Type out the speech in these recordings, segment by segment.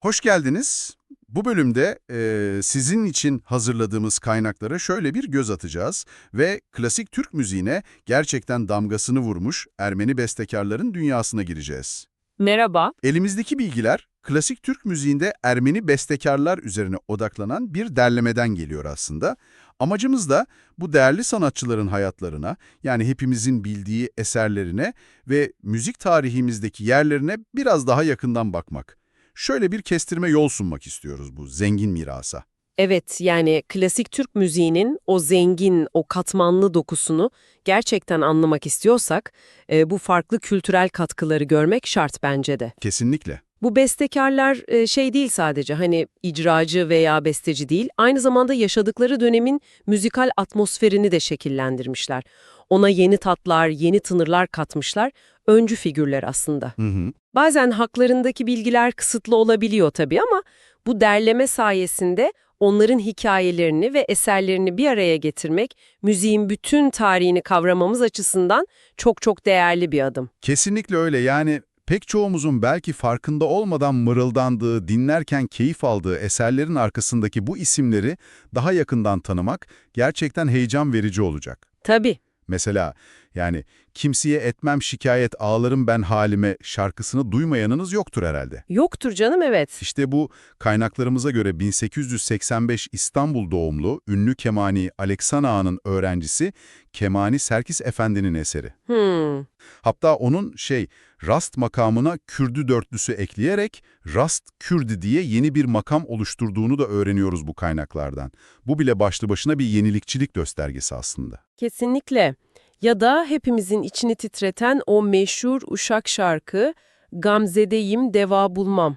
Hoş geldiniz. Bu bölümde e, sizin için hazırladığımız kaynaklara şöyle bir göz atacağız ve klasik Türk müziğine gerçekten damgasını vurmuş Ermeni bestekarların dünyasına gireceğiz. Merhaba. Elimizdeki bilgiler klasik Türk müziğinde Ermeni bestekarlar üzerine odaklanan bir derlemeden geliyor aslında. Amacımız da bu değerli sanatçıların hayatlarına, yani hepimizin bildiği eserlerine ve müzik tarihimizdeki yerlerine biraz daha yakından bakmak. Şöyle bir kestirme yol sunmak istiyoruz bu zengin mirasa. Evet, yani klasik Türk müziğinin o zengin, o katmanlı dokusunu gerçekten anlamak istiyorsak, e, bu farklı kültürel katkıları görmek şart bence de. Kesinlikle. Bu bestekarlar e, şey değil sadece hani icracı veya besteci değil, aynı zamanda yaşadıkları dönemin müzikal atmosferini de şekillendirmişler. Ona yeni tatlar, yeni tınırlar katmışlar, öncü figürler aslında. Hı hı. Bazen haklarındaki bilgiler kısıtlı olabiliyor tabii ama bu derleme sayesinde onların hikayelerini ve eserlerini bir araya getirmek, müziğin bütün tarihini kavramamız açısından çok çok değerli bir adım. Kesinlikle öyle. Yani pek çoğumuzun belki farkında olmadan mırıldandığı, dinlerken keyif aldığı eserlerin arkasındaki bu isimleri daha yakından tanımak gerçekten heyecan verici olacak. Tabii, Mesela yani kimseye etmem şikayet ağlarım ben halime şarkısını duymayanınız yoktur herhalde. yoktur canım evet. İşte bu kaynaklarımıza göre 1885 İstanbul doğumlu ünlü kemani Aleksan Ağa'nın öğrencisi Kemani Serkis Efendi'nin eseri. Hmm, Hatta onun şey Rast makamına Kürdü dörtlüsü ekleyerek Rast Kürdi diye yeni bir makam oluşturduğunu da öğreniyoruz bu kaynaklardan. Bu bile başlı başına bir yenilikçilik göstergesi aslında. kesinlikle. Ya da hepimizin içini titreten o meşhur Uşak şarkı Gamzedeyim Deva Bulmam.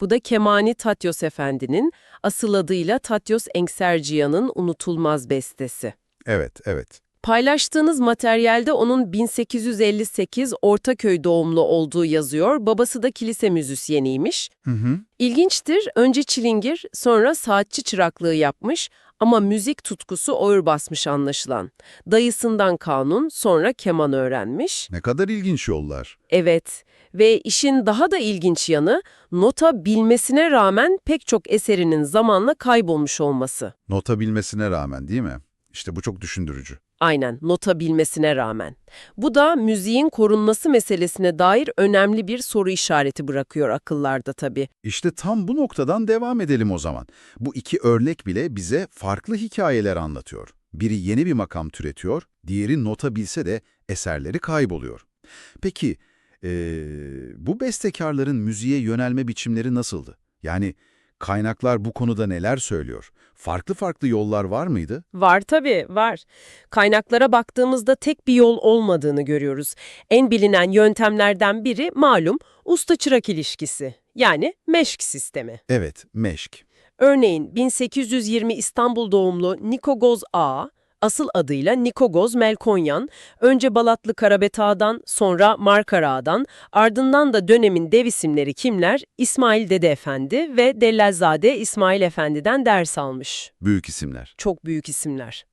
Bu da Kemani Tatyos Efendi'nin, asıl adıyla Tatyos Engserciyan'ın unutulmaz bestesi. Evet, evet. Paylaştığınız materyalde onun 1858 Ortaköy doğumlu olduğu yazıyor. Babası da kilise müzisyeniymiş. Hı hı. İlginçtir, önce çilingir, sonra saatçi çıraklığı yapmış ama müzik tutkusu ağır basmış anlaşılan. Dayısından kanun, sonra keman öğrenmiş. Ne kadar ilginç yollar. Evet ve işin daha da ilginç yanı, nota bilmesine rağmen pek çok eserinin zamanla kaybolmuş olması. Nota bilmesine rağmen değil mi? İşte bu çok düşündürücü. Aynen, nota bilmesine rağmen. Bu da müziğin korunması meselesine dair önemli bir soru işareti bırakıyor akıllarda tabii. İşte tam bu noktadan devam edelim o zaman. Bu iki örnek bile bize farklı hikayeler anlatıyor. Biri yeni bir makam türetiyor, diğeri nota bilse de eserleri kayboluyor. Peki, eee, bu bestekarların müziğe yönelme biçimleri nasıldı? Yani kaynaklar bu konuda neler söylüyor? Farklı farklı yollar var mıydı? Var tabii, var. Kaynaklara baktığımızda tek bir yol olmadığını görüyoruz. En bilinen yöntemlerden biri malum usta-çırak ilişkisi, yani meşk sistemi. Evet, meşk. Örneğin 1820 İstanbul doğumlu Nikogoz Ağa, asıl adıyla Nikogoz Melkonyan, önce Balatlı Karabet Ağa'dan, sonra Markar Ağa'dan, ardından da dönemin dev isimleri kimler? İsmail Dede Efendi ve Dellezade İsmail Efendi'den ders almış. Büyük isimler. Çok büyük isimler.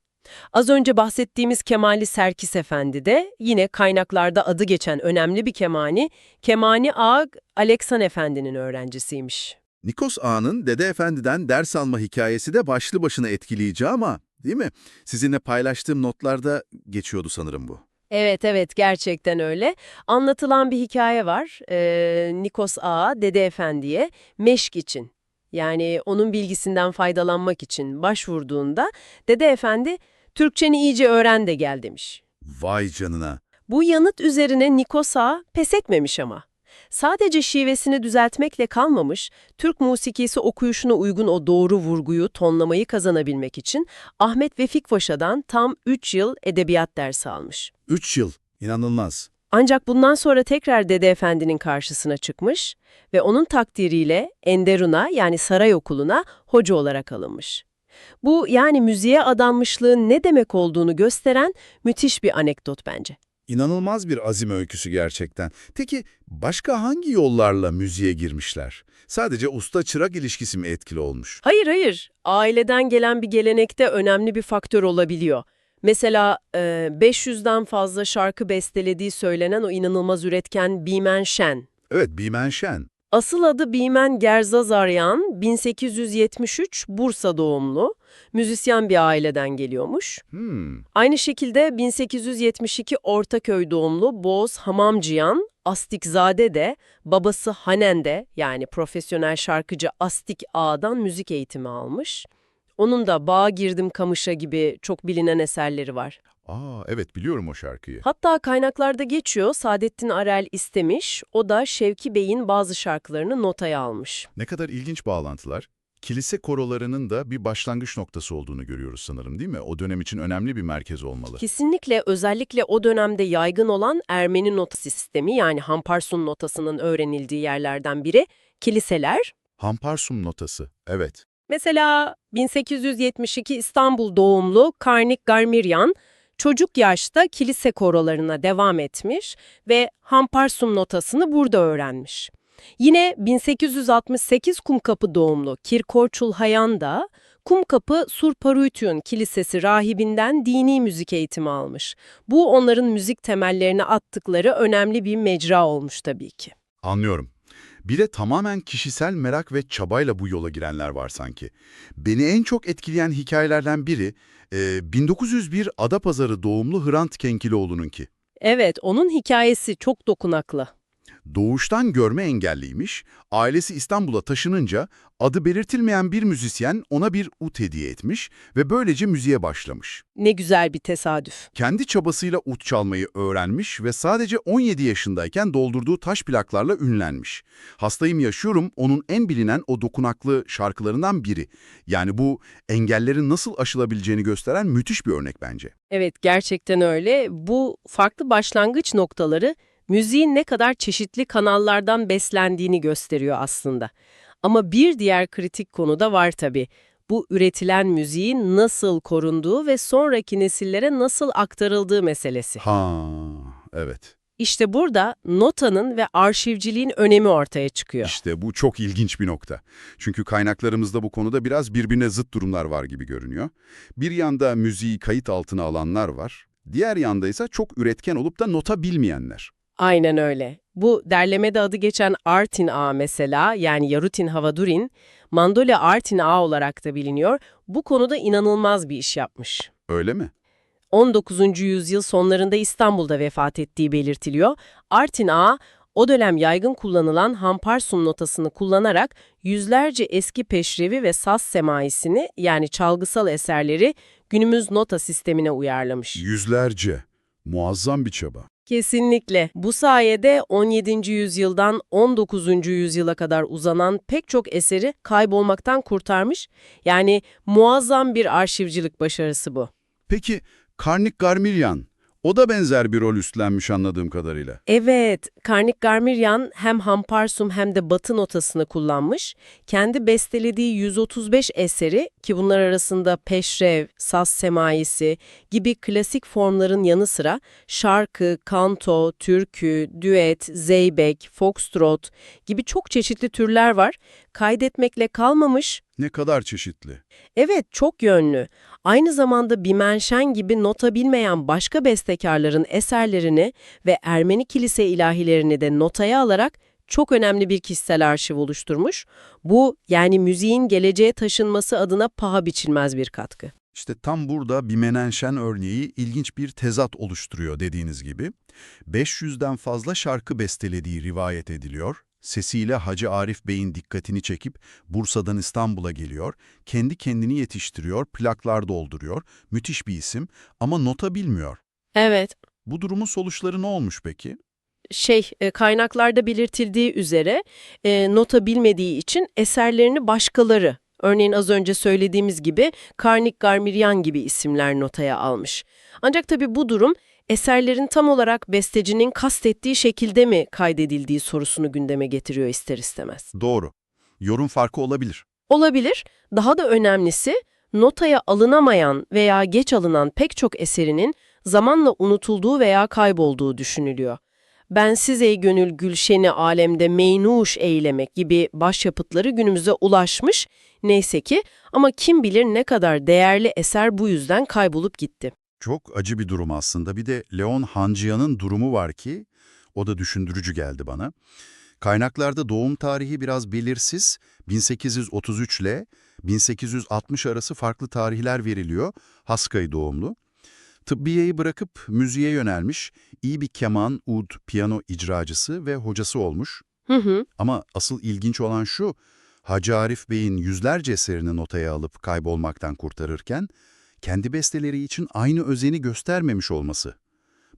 Az önce bahsettiğimiz Kemali Serkis Efendi de yine kaynaklarda adı geçen önemli bir kemani, Kemani Ağa Aleksan Efendi'nin öğrencisiymiş. Nikos Ağa'nın Dede Efendi'den ders alma hikayesi de başlı başına etkileyici ama değil mi? Sizinle paylaştığım notlarda geçiyordu sanırım bu. Evet evet gerçekten öyle. Anlatılan bir hikaye var. Ee, Nikos Ağa Dede Efendi'ye meşk için yani onun bilgisinden faydalanmak için başvurduğunda Dede Efendi Türkçeni iyice öğren de gel demiş. Vay canına. Bu yanıt üzerine Nikos Ağa pes etmemiş ama. Sadece şivesini düzeltmekle kalmamış, Türk musikisi okuyuşuna uygun o doğru vurguyu, tonlamayı kazanabilmek için Ahmet Vefik Paşa'dan tam 3 yıl edebiyat dersi almış. Üç yıl. İnanılmaz. Ancak bundan sonra tekrar Dede Efendi'nin karşısına çıkmış ve onun takdiriyle Enderun'a yani saray okuluna hoca olarak alınmış. Bu yani müziğe adanmışlığın ne demek olduğunu gösteren müthiş bir anekdot bence. İnanılmaz bir azim öyküsü gerçekten. Peki başka hangi yollarla müziğe girmişler? Sadece usta-çırak ilişkisi mi etkili olmuş? Hayır hayır, aileden gelen bir gelenekte önemli bir faktör olabiliyor. Mesela e, 500'den fazla şarkı bestelediği söylenen o inanılmaz üretken Bimen Şen. Evet, Bimen Şen. Asıl adı Bimen Gerzazaryan, 1873 Bursa doğumlu, müzisyen bir aileden geliyormuş. Hmm, Aynı şekilde 1872 Ortaköy doğumlu Boğaz Hamamcıyan, Astikzade de, babası Hanen de yani profesyonel şarkıcı Astik Ağa'dan müzik eğitimi almış. Onun da Bağa Girdim Kamış'a gibi çok bilinen eserleri var. Aa evet biliyorum o şarkıyı. Hatta kaynaklarda geçiyor Saadettin Arel istemiş, o da Şevki Bey'in bazı şarkılarını notaya almış. Ne kadar ilginç bağlantılar. Kilise korolarının da bir başlangıç noktası olduğunu görüyoruz sanırım değil mi? O dönem için önemli bir merkez olmalı. Kesinlikle özellikle o dönemde yaygın olan Ermeni nota sistemi yani Hamparsun notasının öğrenildiği yerlerden biri kiliseler. Hamparsum notası, evet. Mesela 1872 İstanbul doğumlu Karnik Garmiryan çocuk yaşta kilise korolarına devam etmiş ve Hamparsum notasını burada öğrenmiş. Yine 1868 Kumkapı doğumlu Kirkorçul Hayan da Kumkapı Surparuytun Kilisesi rahibinden dini müzik eğitimi almış. Bu onların müzik temellerini attıkları önemli bir mecra olmuş tabii ki. Anlıyorum. Bir de tamamen kişisel merak ve çabayla bu yola girenler var sanki. Beni en çok etkileyen hikayelerden biri e, 1901 Adapazarı doğumlu Hrant Kenkiloğlu'nunki. Evet, onun hikayesi çok dokunaklı. Doğuştan görme engelliymiş, ailesi İstanbul'a taşınınca adı belirtilmeyen bir müzisyen ona bir ut hediye etmiş ve böylece müziğe başlamış. Ne güzel bir tesadüf. Kendi çabasıyla ut çalmayı öğrenmiş ve sadece 17 yaşındayken doldurduğu taş plaklarla ünlenmiş. Hastayım Yaşıyorum onun en bilinen o dokunaklı şarkılarından biri. Yani bu engellerin nasıl aşılabileceğini gösteren müthiş bir örnek bence. Evet, gerçekten öyle. Bu farklı başlangıç noktaları müziğin ne kadar çeşitli kanallardan beslendiğini gösteriyor aslında. Ama bir diğer kritik konu da var tabii. Bu üretilen müziğin nasıl korunduğu ve sonraki nesillere nasıl aktarıldığı meselesi. Ha, evet. İşte burada notanın ve arşivciliğin önemi ortaya çıkıyor. İşte bu çok ilginç bir nokta. Çünkü kaynaklarımızda bu konuda biraz birbirine zıt durumlar var gibi görünüyor. Bir yanda müziği kayıt altına alanlar var, diğer yanda ise çok üretken olup da nota bilmeyenler. Aynen öyle. Bu derlemede adı geçen Artin Ağa mesela yani Yarutin Havadurin, Mandole Artin Ağa olarak da biliniyor. Bu konuda inanılmaz bir iş yapmış. Öyle mi? 19. yüzyıl sonlarında İstanbul'da vefat ettiği belirtiliyor. Artin Ağa, o dönem yaygın kullanılan Hamparsum notasını kullanarak yüzlerce eski peşrevi ve saz semaisini yani çalgısal eserleri günümüz nota sistemine uyarlamış. Yüzlerce. Muazzam bir çaba. Kesinlikle. Bu sayede 17. yüzyıldan 19. yüzyıla kadar uzanan pek çok eseri kaybolmaktan kurtarmış. Yani muazzam bir arşivcilik başarısı bu. Peki Karnik Garmiryan, o da benzer bir rol üstlenmiş anladığım kadarıyla. Evet, Karnik Garmiryan hem Hamparsum hem de Batı notasını kullanmış. Kendi bestelediği 135 eseri ki bunlar arasında peşrev, saz semaisi gibi klasik formların yanı sıra şarkı, kanto, türkü, düet, zeybek, foxtrot gibi çok çeşitli türler var. Kaydetmekle kalmamış, Ne kadar çeşitli. Evet, çok yönlü. Aynı zamanda Bimenşen gibi nota bilmeyen başka bestekarların eserlerini ve Ermeni kilise ilahilerini de notaya alarak çok önemli bir kişisel arşiv oluşturmuş. Bu, yani müziğin geleceğe taşınması adına paha biçilmez bir katkı. İşte tam burada bir menenşen örneği ilginç bir tezat oluşturuyor dediğiniz gibi. 500'den fazla şarkı bestelediği rivayet ediliyor. Sesiyle Hacı Arif Bey'in dikkatini çekip Bursa'dan İstanbul'a geliyor, kendi kendini yetiştiriyor, plaklar dolduruyor, müthiş bir isim ama nota bilmiyor. Evet, Bu durumun sonuçları ne olmuş peki? şey e, kaynaklarda belirtildiği üzere e, nota bilmediği için eserlerini başkaları, örneğin az önce söylediğimiz gibi Karnik Garmiryan gibi isimler notaya almış. Ancak tabii bu durum eserlerin tam olarak bestecinin kastettiği şekilde mi kaydedildiği sorusunu gündeme getiriyor ister istemez. Doğru. Yorum farkı olabilir. Olabilir. Daha da önemlisi notaya alınamayan veya geç alınan pek çok eserinin zamanla unutulduğu veya kaybolduğu düşünülüyor. Bensiz ey gönül gülşeni alemde meynuş eylemek gibi başyapıtları günümüze ulaşmış neyse ki ama kim bilir ne kadar değerli eser bu yüzden kaybolup gitti. Çok acı bir durum aslında. Bir de Leon Hancıyan'ın durumu var ki, o da düşündürücü geldi bana. Kaynaklarda doğum tarihi biraz belirsiz. 1833 ile 1860 arası farklı tarihler veriliyor. Haskay doğumlu. Tıbbiyeyi bırakıp müziğe yönelmiş, iyi bir keman, ud, piyano icracısı ve hocası olmuş. Hı hı. Ama asıl ilginç olan şu, Hacı Arif Bey'in yüzlerce eserini notaya alıp kaybolmaktan kurtarırken, kendi besteleri için aynı özeni göstermemiş olması.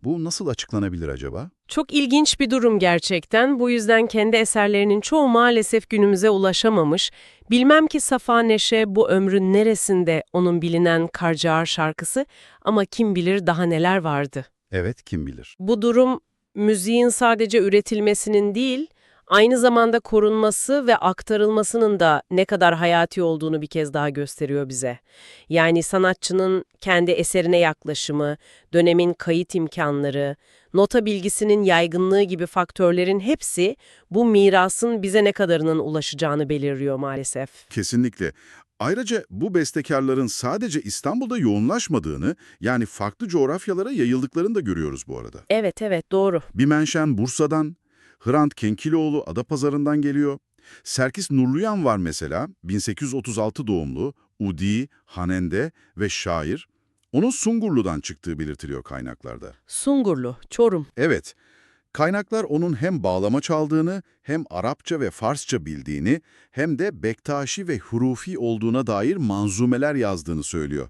Bu nasıl açıklanabilir acaba? Çok ilginç bir durum gerçekten. Bu yüzden kendi eserlerinin çoğu maalesef günümüze ulaşamamış. Bilmem ki Safa Neşe bu ömrün neresinde onun bilinen Karcaağır şarkısı ama kim bilir daha neler vardı. Evet, kim bilir. Bu durum müziğin sadece üretilmesinin değil, aynı zamanda korunması ve aktarılmasının da ne kadar hayati olduğunu bir kez daha gösteriyor bize. Yani sanatçının kendi eserine yaklaşımı, dönemin kayıt imkanları, nota bilgisinin yaygınlığı gibi faktörlerin hepsi bu mirasın bize ne kadarının ulaşacağını belirliyor maalesef. Kesinlikle. Ayrıca bu bestekarların sadece İstanbul'da yoğunlaşmadığını, yani farklı coğrafyalara yayıldıklarını da görüyoruz bu arada. Evet evet doğru. Bir menşen Bursa'dan, Hrant Kenkiloğlu Adapazarı'ndan geliyor. Serkis Nurluyan var mesela, 1836 doğumlu, Udi, Hanende ve şair. Onun Sungurlu'dan çıktığı belirtiliyor kaynaklarda. Sungurlu, Çorum. Evet, kaynaklar onun hem bağlama çaldığını, hem Arapça ve Farsça bildiğini, hem de Bektaşi ve Hurufi olduğuna dair manzumeler yazdığını söylüyor.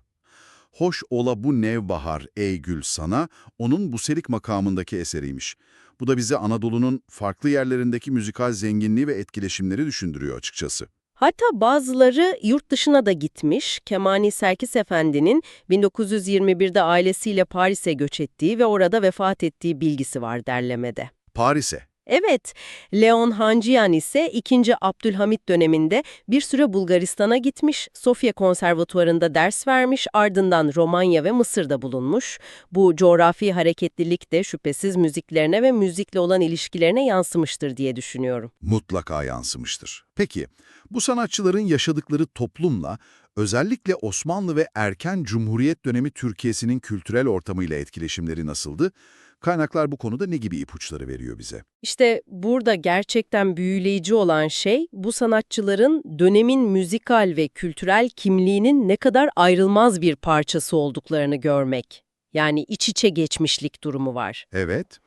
Hoş ola bu nevbahar ey gül sana, onun Buserik makamındaki eseriymiş. Bu da bize Anadolu'nun farklı yerlerindeki müzikal zenginliği ve etkileşimleri düşündürüyor açıkçası. Hatta bazıları yurt dışına da gitmiş. Kemani Serkis Efendi'nin 1921'de ailesiyle Paris'e göç ettiği ve orada vefat ettiği bilgisi var derlemede. Paris'e. Evet, Leon Hanciyan ise 2. Abdülhamit döneminde bir süre Bulgaristan'a gitmiş, Sofya Konservatuvarı'nda ders vermiş, ardından Romanya ve Mısır'da bulunmuş. Bu coğrafi hareketlilik de şüphesiz müziklerine ve müzikle olan ilişkilerine yansımıştır diye düşünüyorum. mutlaka yansımıştır. Peki, bu sanatçıların yaşadıkları toplumla, özellikle Osmanlı ve erken Cumhuriyet dönemi Türkiye'sinin kültürel ortamıyla etkileşimleri nasıldı? Kaynaklar bu konuda ne gibi ipuçları veriyor bize? İşte burada gerçekten büyüleyici olan şey bu sanatçıların dönemin müzikal ve kültürel kimliğinin ne kadar ayrılmaz bir parçası olduklarını görmek. Yani iç içe geçmişlik durumu var. Evet,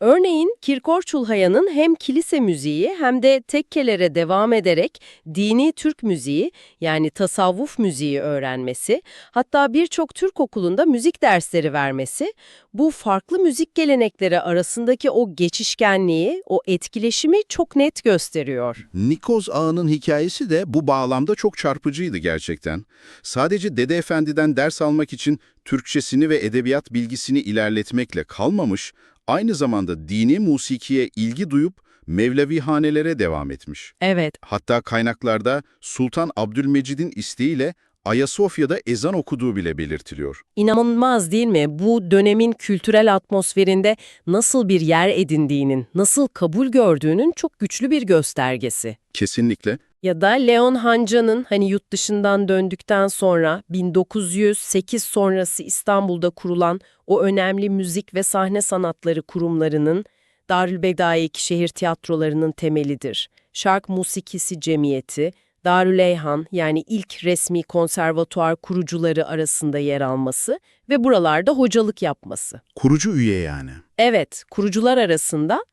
Örneğin Kirkor Çulhaya'nın hem kilise müziği hem de tekkelere devam ederek dini Türk müziği yani tasavvuf müziği öğrenmesi, hatta birçok Türk okulunda müzik dersleri vermesi, bu farklı müzik gelenekleri arasındaki o geçişkenliği, o etkileşimi çok net gösteriyor. Nikoz Ağa'nın hikayesi de bu bağlamda çok çarpıcıydı gerçekten. Sadece Dede Efendi'den ders almak için Türkçesini ve edebiyat bilgisini ilerletmekle kalmamış, aynı zamanda dini musikiye ilgi duyup Mevlevihanelere devam etmiş. Evet, Hatta kaynaklarda Sultan Abdülmecid'in isteğiyle Ayasofya'da ezan okuduğu bile belirtiliyor. inanılmaz değil mi? Bu dönemin kültürel atmosferinde nasıl bir yer edindiğinin, nasıl kabul gördüğünün çok güçlü bir göstergesi. Kesinlikle. Ya da Leon Hanca'nın hani yurt dışından döndükten sonra 1908 sonrası İstanbul'da kurulan o önemli müzik ve sahne sanatları kurumlarının Darülbedai'ki şehir tiyatrolarının temelidir. Şark Musikisi Cemiyeti, Darüleyhan yani ilk resmi konservatuar kurucuları arasında yer alması ve buralarda hocalık yapması. Kurucu üye yani. Evet, kurucular arasında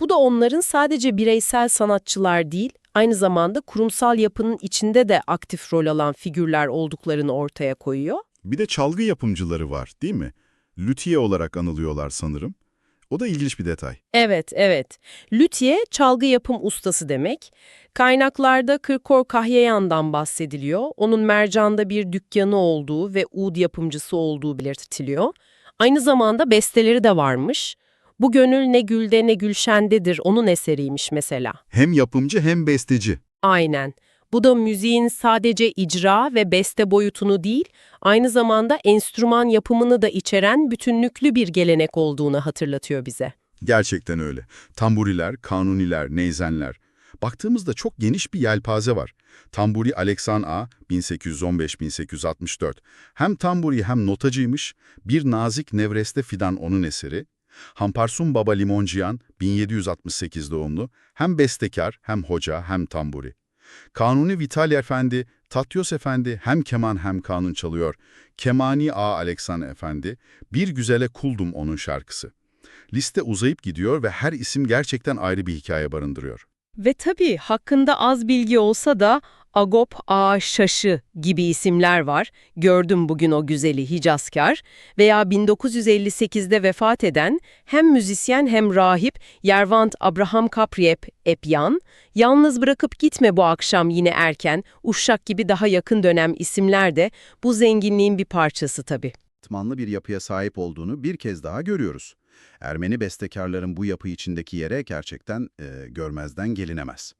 bu da onların sadece bireysel sanatçılar değil, aynı zamanda kurumsal yapının içinde de aktif rol alan figürler olduklarını ortaya koyuyor. bir de çalgı yapımcıları var değil mi? Lüthiye olarak anılıyorlar sanırım. O da ilginç bir detay. Evet, evet. Lüthiye, çalgı yapım ustası demek. Kaynaklarda Kırkor Kahyayan'dan bahsediliyor. Onun Mercan'da bir dükkanı olduğu ve ud yapımcısı olduğu belirtiliyor. Aynı zamanda besteleri de varmış. Bu gönül ne gülde ne gülşendedir onun eseriymiş mesela. Hem yapımcı hem besteci. Aynen. Bu da müziğin sadece icra ve beste boyutunu değil, aynı zamanda enstrüman yapımını da içeren bütünlüklü bir gelenek olduğunu hatırlatıyor bize. Gerçekten öyle. Tamburiler, kanuniler, neyzenler. Baktığımızda çok geniş bir yelpaze var. Tamburi Aleksan A. 1815-1864. Hem tamburi hem notacıymış. Bir nazik Nevreste Fidan onun eseri. Hamparsun Baba Limonciyan, 1768 doğumlu, hem bestekar, hem hoca, hem tamburi. Kanuni Vitali Efendi, Tatyos Efendi hem keman hem kanun çalıyor. Kemani A. Aleksan Efendi, Bir Güzele Kuldum onun şarkısı. Liste uzayıp gidiyor ve her isim gerçekten ayrı bir hikaye barındırıyor. Ve tabii hakkında az bilgi olsa da Agop A. Şaşı gibi isimler var. Gördüm bugün o güzeli Hicazkar veya 1958'de vefat eden hem müzisyen hem rahip Yervant Abraham Kapriyep Epyan, yalnız bırakıp gitme bu akşam yine erken, Uşşak gibi daha yakın dönem isimler de bu zenginliğin bir parçası tabii. Katmanlı bir yapıya sahip olduğunu bir kez daha görüyoruz. Ermeni bestekarların bu yapı içindeki yere gerçekten e, görmezden gelinemez.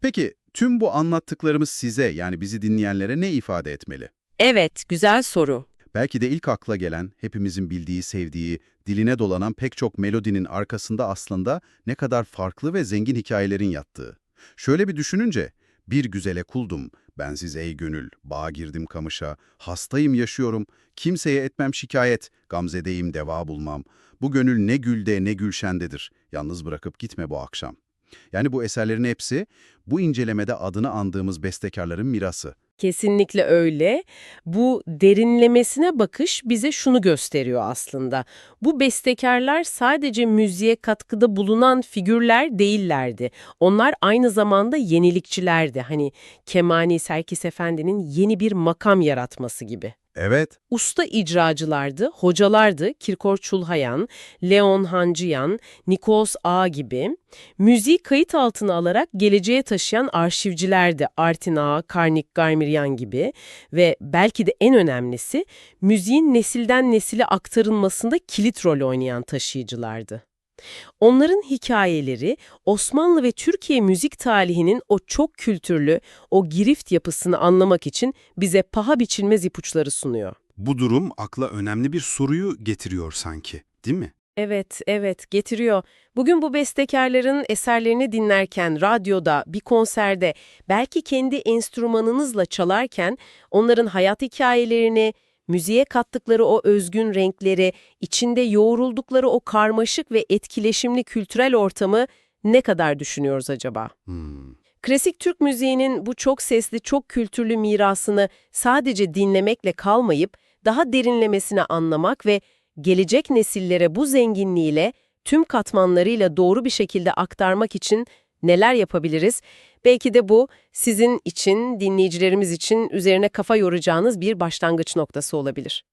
Peki tüm bu anlattıklarımız size yani bizi dinleyenlere ne ifade etmeli? Evet, güzel soru. Belki de ilk akla gelen, hepimizin bildiği, sevdiği, diline dolanan pek çok melodinin arkasında aslında ne kadar farklı ve zengin hikayelerin yattığı. Şöyle bir düşününce, bir güzele kuldum, bensiz ey gönül, bağa girdim kamışa, hastayım yaşıyorum, kimseye etmem şikayet, gamzedeyim deva bulmam. Bu gönül ne gülde ne gülşendedir, yalnız bırakıp gitme bu akşam. Yani bu eserlerin hepsi, bu incelemede adını andığımız bestekarların mirası. Kesinlikle öyle. Bu derinlemesine bakış bize şunu gösteriyor aslında. Bu bestekarlar sadece müziğe katkıda bulunan figürler değillerdi. Onlar aynı zamanda yenilikçilerdi. Hani Kemani Serkis Efendi'nin yeni bir makam yaratması gibi. Evet, Usta icracılardı, hocalardı Kirkor Çulhayan, Leon Hancıyan, Nikos Ağa gibi. Müziği kayıt altına alarak geleceğe taşıyan arşivcilerdi Artin Ağa, Karnik Garmiryan gibi. Ve belki de en önemlisi müziğin nesilden nesile aktarılmasında kilit rol oynayan taşıyıcılardı. Onların hikayeleri Osmanlı ve Türkiye müzik tarihinin o çok kültürlü, o girift yapısını anlamak için bize paha biçilmez ipuçları sunuyor. Bu durum akla önemli bir soruyu getiriyor sanki, değil mi? Evet, evet getiriyor. Bugün bu bestekarların eserlerini dinlerken, radyoda, bir konserde, belki kendi enstrümanınızla çalarken onların hayat hikayelerini, müziğe kattıkları o özgün renkleri, içinde yoğruldukları o karmaşık ve etkileşimli kültürel ortamı ne kadar düşünüyoruz acaba? Hmm. Klasik Türk müziğinin bu çok sesli, çok kültürlü mirasını sadece dinlemekle kalmayıp daha derinlemesine anlamak ve gelecek nesillere bu zenginliğiyle tüm katmanlarıyla doğru bir şekilde aktarmak için neler yapabiliriz? Belki de bu sizin için, dinleyicilerimiz için üzerine kafa yoracağınız bir başlangıç noktası olabilir.